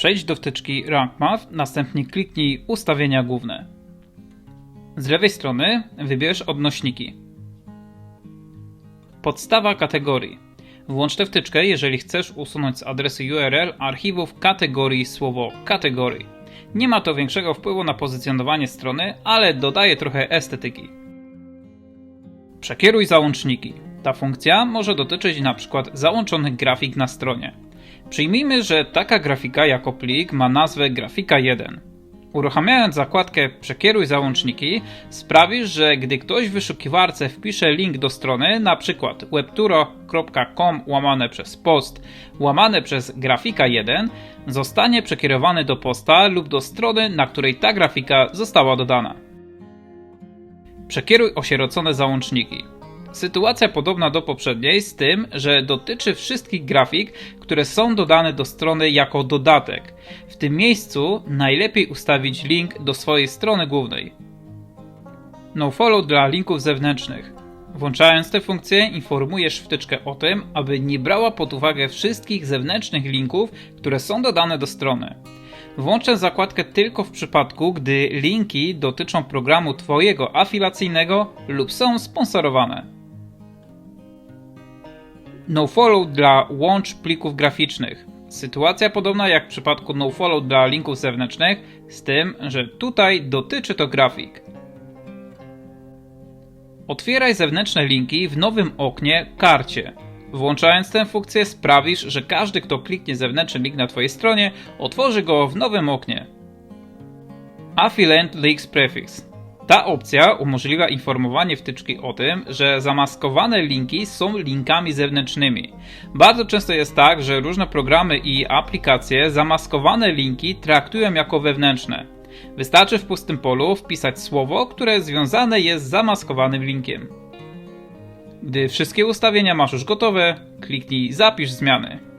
Przejdź do wtyczki Rank Math, następnie kliknij Ustawienia główne. Z lewej strony wybierz odnośniki. Podstawa kategorii. Włącz tę wtyczkę, jeżeli chcesz usunąć z adresu URL archiwów kategorii słowo kategorii. Nie ma to większego wpływu na pozycjonowanie strony, ale dodaje trochę estetyki. Przekieruj załączniki. Ta funkcja może dotyczyć np. załączonych grafik na stronie. Przyjmijmy, że taka grafika jako plik ma nazwę grafika 1. Uruchamiając zakładkę Przekieruj załączniki, sprawisz, że gdy ktoś w wyszukiwarce wpisze link do strony, np. webturo.com łamane przez post, łamane przez grafika 1, zostanie przekierowany do posta lub do strony, na której ta grafika została dodana. Przekieruj osierocone załączniki. Sytuacja podobna do poprzedniej, z tym, że dotyczy wszystkich grafik, które są dodane do strony jako dodatek. W tym miejscu najlepiej ustawić link do swojej strony głównej. NoFollow dla linków zewnętrznych. Włączając tę funkcję, informujesz wtyczkę o tym, aby nie brała pod uwagę wszystkich zewnętrznych linków, które są dodane do strony. Włączę zakładkę tylko w przypadku, gdy linki dotyczą programu Twojego afilacyjnego lub są sponsorowane. NoFollow dla łącz plików graficznych. Sytuacja podobna jak w przypadku NoFollow dla linków zewnętrznych, z tym, że tutaj dotyczy to grafik. Otwieraj zewnętrzne linki w nowym oknie karcie. Włączając tę funkcję sprawisz, że każdy kto kliknie zewnętrzny link na Twojej stronie, otworzy go w nowym oknie. Affiliate Links Prefix. Ta opcja umożliwia informowanie wtyczki o tym, że zamaskowane linki są linkami zewnętrznymi. Bardzo często jest tak, że różne programy i aplikacje zamaskowane linki traktują jako wewnętrzne. Wystarczy w pustym polu wpisać słowo, które związane jest z zamaskowanym linkiem. Gdy wszystkie ustawienia masz już gotowe, kliknij Zapisz zmiany.